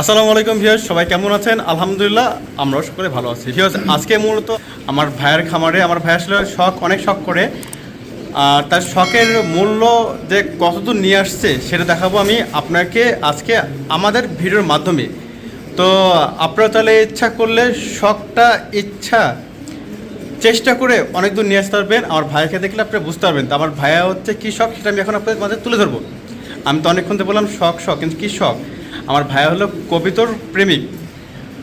আসসালামু আলাইকুম ভিউয়ার্স, সবাই কেমন আছেন? আলহামদুলিল্লাহ, আমরাও সকলে ভালো আছি। ভিউয়ার্স, আজকে মূলত আমার ভাইয়ের খামারে আমার ভাই আসলে শখ, অনেক শখ করে। আর তার শখের মূল্য যে কতদূর নিয়ে আসছে, সেটা দেখাবো আমি আপনাকে আজকে আমাদের ভিডিওর মাধ্যমে। তো আপনারা তাহলে ইচ্ছা করলে শখটা, ইচ্ছা, চেষ্টা করে অনেক দূর নিয়ে আসতে পারবেন। আমার ভাইকে দেখলে আপনি বুঝতে পারবেন। তো আমার ভাইয়া হচ্ছে কী শখ, সেটা আমি এখন আপনাদের মাঝে তুলে ধরবো। আমি তো অনেকক্ষণ বললাম শখ শখ, কিন্তু কী শখ? আমার ভাইয়া হলো কবিতর প্রেমিক।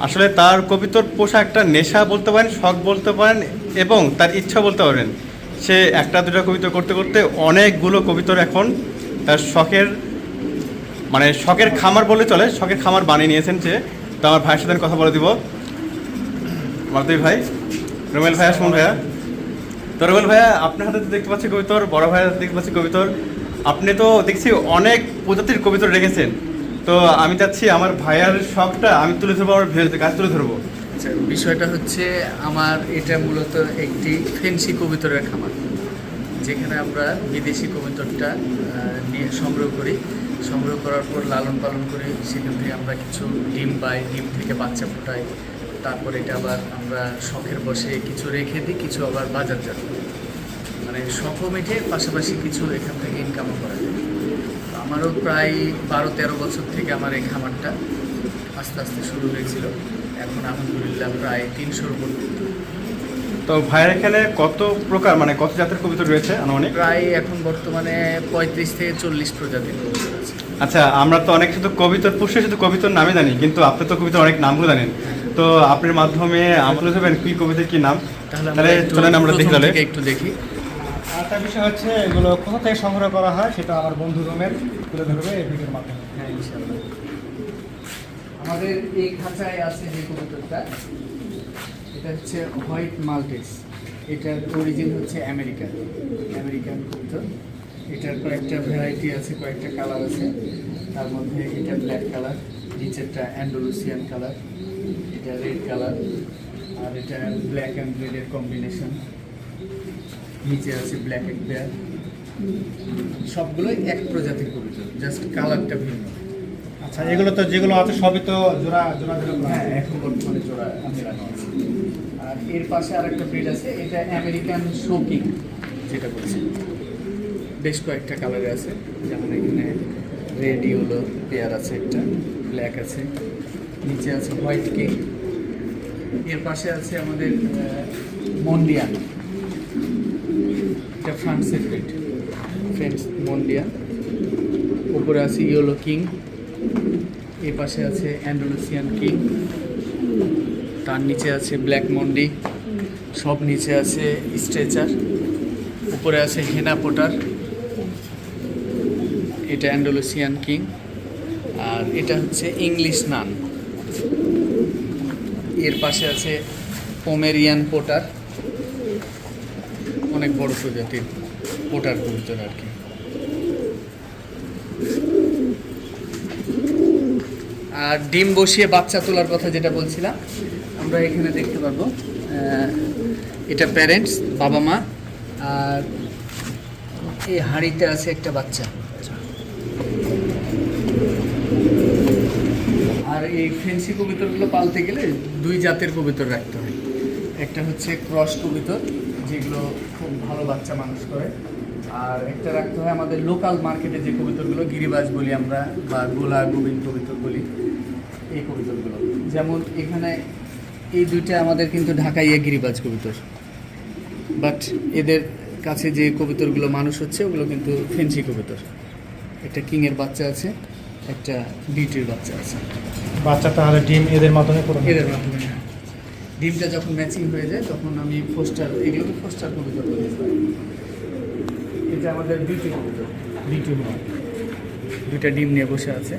আসলে তার কবিতর পোষা একটা নেশা বলতে পারেন, শখ বলতে পারেন এবং তার ইচ্ছা বলতে পারেন। সে একটা দুটো কবিতা করতে করতে অনেকগুলো কবিতর এখন তার শখের মানে শখের খামার বলে চলে, শখের খামার বানিয়ে নিয়েছেন সে। তো আমার ভাইয়ের সাথে কথা বলে দিব। আমার ভাই, রুমেল ভাইয়া, সুমন ভাইয়া। তো রুমেল ভাইয়া, আপনার হাতে দেখতে পাচ্ছি কবিতর, বড় ভাইয়ের হাতে দেখতে পাচ্ছি কবিতর। আপনি তো দেখছি অনেক প্রজাতির কবিতর রেখেছেন। তো আমি চাচ্ছি আমার ভাইয়ার শখটা আমি তুলে ধরবো আমার ভিডিওতে কাজ তুলে ধরবো। আচ্ছা বিষয়টা হচ্ছে আমার এটা মূলত একটি ফেন্সি কবিতরের খামার, যেখানে আমরা বিদেশি কবিতরটা নিয়ে সংগ্রহ করি। সংগ্রহ করার পর লালন পালন করি, সেখান থেকে আমরা কিছু ডিম পাই, ডিম থেকে বাচ্চা ফোটাই, তারপর এটা আবার আমরা শখের বসে কিছু রেখে দিই, কিছু আবার বাজারজাত করি। মানে শখও মেটে, পাশাপাশি কিছু এখান থেকে ইনকামও করা যায়। আমারও প্রায় বারো তেরো বছর থেকে আমার এই খামারটা আস্তে আস্তে শুরু হয়েছিল। এখন আলহামদুলিল্লাহ প্রায় তিনশোর উপর। তো ভাইয়ের এখানে কত প্রকার মানে কত জাতের কবিতর রয়েছে অনেক প্রায় এখন বর্তমানে পঁয়ত্রিশ থেকে চল্লিশ প্রজাতির কবুতর আছে। আচ্ছা আমরা তো অনেক শুধু কবিতর পুষে শুধু কবিতর নামই জানি কিন্তু আপনি তো কবিতার অনেক নামগুলো জানেন। তো আপনার মাধ্যমে আমলে দেবেন কি কবিতার কি নাম? তাহলে চলেন আমরা দেখি তাহলে একটু দেখি। আরেকটা বিষয় হচ্ছে এগুলো কোথা থেকে সংগ্রহ করা হয় সেটা আমার বন্ধু রুমের তুলে ধরবে এই ভিডিওর মাধ্যমে। হ্যাঁ ইনশাআল্লাহ। আমাদের এই খাঁচায় আছে যে কবুতরটা, এটা হচ্ছে হোয়াইট মাল্টিস। এটার অরিজিন হচ্ছে আমেরিকা আমেরিকান কবুতর। এটার কয়েকটা ভ্যারাইটি আছে, কয়েকটা কালার আছে। তার মধ্যে এটা ব্ল্যাক কালার নিচেরটা অ্যান্ডোলুসিয়ান কালার এটা রেড কালার আর এটা ব্ল্যাক অ্যান্ড রেডের কম্বিনেশন নিচে আছে ব্ল্যাক অ্যান্ড পেয়ার সবগুলোই এক প্রজাতির কবুতর জাস্ট কালারটা ভিন্ন। আচ্ছা এগুলো তো যেগুলো আছে সবই তো জোড়া জোড়া জোড়া। হ্যাঁ এখন বর্তমানে জোড়া আর এর পাশে আরেকটা ব্রিড আছে এটা আমেরিকান শোকিং যেটা বলছি। বেশ কয়েকটা কালারে আছে যেমন এখানে রেড ইয়েলো পেয়ার আছে একটা ব্ল্যাক আছে। নিচে আছে হোয়াইট কিং এর পাশে আছে আমাদের মন্ডিয়ান এটা ফ্রান্সের ব্রিড ফ্রেন্স মন্ডিয়া। উপরে আছে ইয়েলো কিং। এই পাশে আছে অ্যান্ডোলুসিয়ান কিং। তার নিচে আছে ব্ল্যাক মন্ডি। সব নিচে আছে স্ট্রেচার। উপরে আছে হেনা পোটার। এটা অ্যান্ডোলুসিয়ান কিং। আর এটা হচ্ছে ইংলিশ নান। এর পাশে আছে পোমেরিয়ান পোটার। অনেক বড় প্রজাতির ওটার কবুতর আর কি। আর ডিম বসিয়ে বাচ্চা তোলার কথা যেটা বলছিলাম, আমরা এখানে দেখতে পারব এটা প্যারেন্টস বাবা মা, আর এই হাঁড়িতে আছে একটা বাচ্চা। আর এই ফেন্সি কবিতরগুলো পালতে গেলে দুই জাতের কবিতর রাখতে হয়। একটা হচ্ছে ক্রস কবিতর, যেগুলো খুব ভালো বাচ্চা মানুষ করে। আর একটা রাখতে হয় আমাদের লোকাল মার্কেটে যে কবিতরগুলো গিরিবাজ বলি আমরা বা গোলা গোবিন্দ কবিতর বলি এই কবিতরগুলো যেমন এখানে এই দুইটা আমাদের কিন্তু ঢাকাইয়া গিরিবাজ কবিতর বাট এদের কাছে যে কবিতরগুলো মানুষ হচ্ছে ওগুলো কিন্তু ফেন্সি কবিতর। একটা কিংয়ের বাচ্চা আছে একটা বিউটির বাচ্চা আছে। বাচ্চা তাহলে ডিম এদের মাধ্যমে। এদের মাধ্যমে হ্যাঁ। ডিমটা যখন ম্যাচিং হয়ে যায় তখন আমি পোস্টার এগুলোকে পোস্টার কবিতর বলি এটা আমাদের বিউটি কবিতর। বিউটি নয় দুইটা ডিম নিয়ে বসে আছে।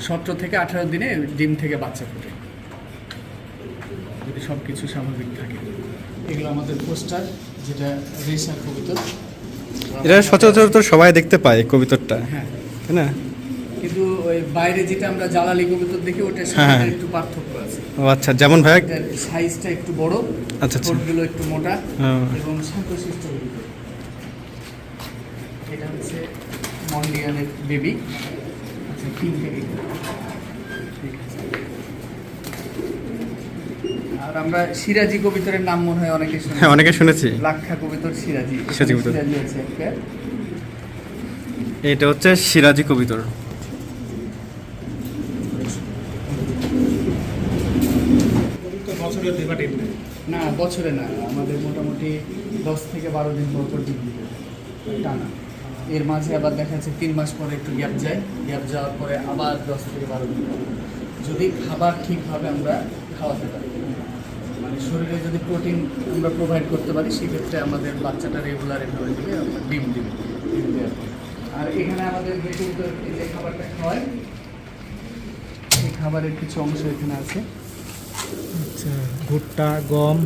সতেরো থেকে আঠারো দিনে ডিম থেকে বাচ্চা ফোটে। যদি সব কিছু স্বাভাবিক থাকে। এগুলো আমাদের পোস্টার যেটা রেশার কবিতর। এটা সচরাচর তো সবাই দেখতে পায় কবিতরটা। হ্যাঁ। তাই না? কিন্তু ওই বাইরে যেটা আমরা জ্বালালি কবিতর দেখি ওটার সাথে হ্যাঁ। এটার একটু পার্থক্য আছে। ও আচ্ছা যেমন ভাইয়া সাইজটা একটু বড় আচ্ছা, আচ্ছা। ঠোঁটগুলো একটু মোটা হ্যাঁ। এবং শান্তশিষ্ট এটা হচ্ছে মন্ডিয়ানের বেবি আচ্ছা ঠিক আছে। আর আমরা সিরাজি কবিতরের নাম মনে হয় অনেকে শুনে হ্যাঁ অনেকে শুনেছি। লাক্ষা কবিতর সিরাজি। সিরাজি কবিতর। এটা হচ্ছে সিরাজি কবিতর। না, বছরে না, আমাদের মোটামুটি দশ থেকে বারো দিন পর পর ডিম দিবে। টানা। এর মাঝে আবার দেখা যাচ্ছে তিন মাস পরে একটু গ্যাপ যায়। গ্যাপ যাওয়ার পরে আবার দশ থেকে বারো দিন। যদি খাবার ঠিকভাবে আমরা খাওয়াতে পারি মানে শরীরে যদি প্রোটিন আমরা প্রোভাইড করতে পারি, সেক্ষেত্রে আমাদের বাচ্চাটা রেগুলার এভাবে আমরা ডিম দিবে। ডিম দেওয়ার। আর এখানে আমাদের যে খাবারটা খাওয়ায় এই খাবারের কিছু অংশ এখানে আছে। ভুট্টা গম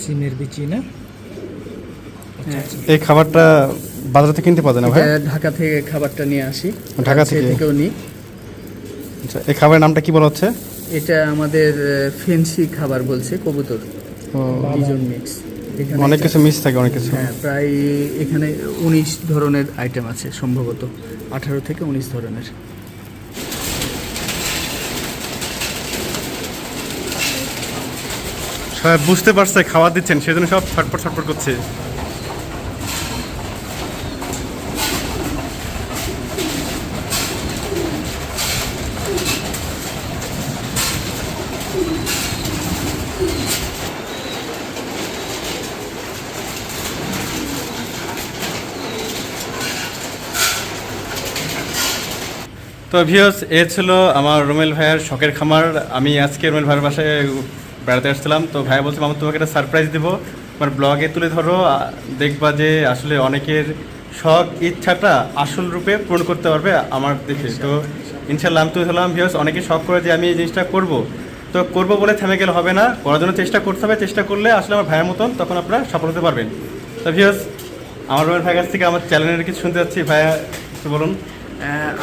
সিমের বিচি না? আচ্ছা। আচ্ছা। এই খাবারটা বাজার থেকে কিনতে পাওয়া যায় না ভাই? ঢাকা থেকে খাবারটা নিয়ে আসি। ঢাকা থেকে? থেকেও নিই। আচ্ছা এই খাবারের নামটা কি বলা হচ্ছে? এটা আমাদের ফেন্সি খাবার বলছে কবুতর। বিজন মিক্স অনেক কিছু মিস থাকে অনেক কিছু। হ্যাঁ প্রায় এখানে উনিশ ধরনের আইটেম আছে সম্ভবত। আঠারো থেকে উনিশ ধরনের। বুঝতে পারছে খাবার দিচ্ছেন, সেজন্য সব ছটপট ছটপট করছে। তো ভিউস এ ছিল আমার রুমেল ভাইয়ের শখের খামার। আমি আজকে রুমেল ভাইয়ের বাসায় বেড়াতে আসছিলাম। তো ভাইয়া বলছে, মামা, তোমাকে একটা সারপ্রাইজ দেবো। তোমার ব্লগে তুলে ধরো। দেখবা যে আসলে অনেকের শখ, ইচ্ছাটা আসল রূপে পূরণ করতে পারবে আমার দেখে। তো ইনশাল্লাহ আমি তুলে ধরলাম। ভিউস অনেকে শখ করে যে আমি এই জিনিসটা করব। তো করব বলে থেমে গেলে হবে না। করার জন্য চেষ্টা করতে হবে। চেষ্টা করলে আসলে আমার ভাইয়ের মতন তখন আপনারা সফল হতে পারবেন। তো ভিউস আমার রুমেল ভাইয়ের কাছ থেকে আমার চ্যানেলের কিছু শুনতে যাচ্ছি ভাইয়া, একটু বলুন।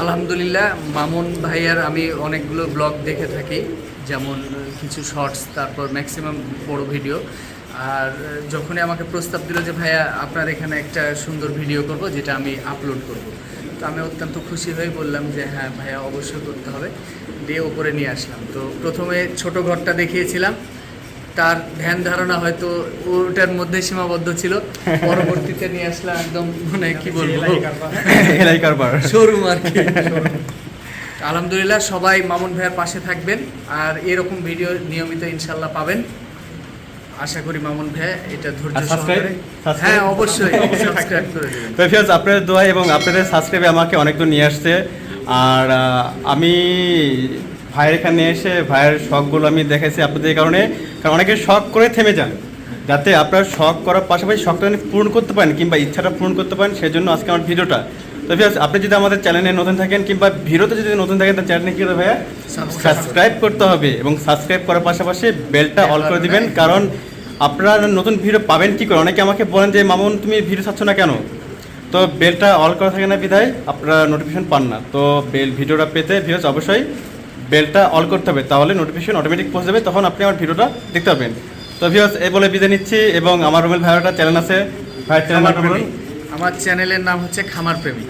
আলহামদুলিল্লাহ, মামুন ভাইয়ার আমি অনেকগুলো ব্লগ দেখে থাকি। যেমন কিছু শর্টস তারপর ম্যাক্সিমাম বড় ভিডিও। আর যখনই আমাকে প্রস্তাব দিল যে ভাইয়া আপনার এখানে একটা সুন্দর ভিডিও করব যেটা আমি আপলোড করব। তো আমি অত্যন্ত খুশি হয়ে বললাম যে হ্যাঁ ভাইয়া অবশ্যই করতে হবে। দিয়ে ওপরে নিয়ে আসলাম। তো প্রথমে ছোট ঘরটা দেখিয়েছিলাম। তার ধ্যান ধারণা হয়তো ওটার মধ্যে সীমাবদ্ধ ছিল। পরবর্তীতে নিয়ে আসলাম একদম মানে কি বলব? শোরুম আর কি। আলহামদুলিল্লাহ সবাই মামুন ভাইয়ের পাশে থাকবেন আর এরকম ভিডিও নিয়মিত ইনশাল্লাহ পাবেন। আশা করি মামুন ভাই এটা ধৈর্য? সহকারে? হ্যাঁ অবশ্যই সাবস্ক্রাইব করে দেবেন। তো ফিয়াজ আপনাদের দোয়া এবং আপনাদের সাবস্ক্রাইবে আমাকে অনেক দূর নিয়ে আসছে। আর আমি ভাইয়ের এখানে এসে ভাইয়ের শখগুলো আমি দেখেছি আপনাদের কারণে। কারণ অনেকে শখ করে থেমে যান। যাতে আপনার শখ করার পাশাপাশি শখটা পূরণ করতে পারেন কিংবা ইচ্ছাটা পূরণ করতে পারেন সেজন্য আজকে আমার ভিডিওটা। তো ফিয়াজ আপনি যদি আমাদের চ্যানেলে নতুন থাকেন কিংবা ভিডিওতে যদি নতুন থাকেন তার চ্যানেলে কী হবে ভাইয়া? সাবস্ক্রাইব করতে হবে এবং সাবস্ক্রাইব করার পাশাপাশি বেলটা অল করে দিবেন। কারণ আপনারা নতুন ভিডিও পাবেন কি করে? অনেকে আমাকে বলেন যে মামুন তুমি ভিডিও ছাড়ছো না কেন? তো বেলটা অল করা থাকে না বিধায় আপনারা নোটিফিকেশন পান না। তো বেল ভিডিওটা পেতে ভিউজ অবশ্যই বেলটা অল করতে হবে। তাহলে নোটিফিকেশন অটোমেটিক পৌঁছে যাবে তখন আপনি আমার ভিডিওটা দেখতে পাবেন। তো ভিউজ এই বলে বিদায় নিচ্ছি এবং আমার রুমেল ভাইয়াটা চ্যানেল আছে। ভাইয়ের চ্যানেল আমার চ্যানেলের নাম হচ্ছে খামার প্রেমী।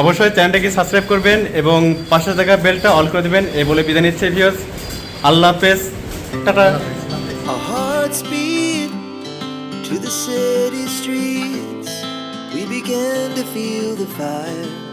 অবশ্যই চ্যানেলটাকে সাবস্ক্রাইব করবেন এবং পাশে থাকা বেলটা অল করে দেবেন, এই বলে বিদায় নিচ্ছে ভিউজ আল্লাহ হাফেজ tata to the city streets. We began to feel the fire.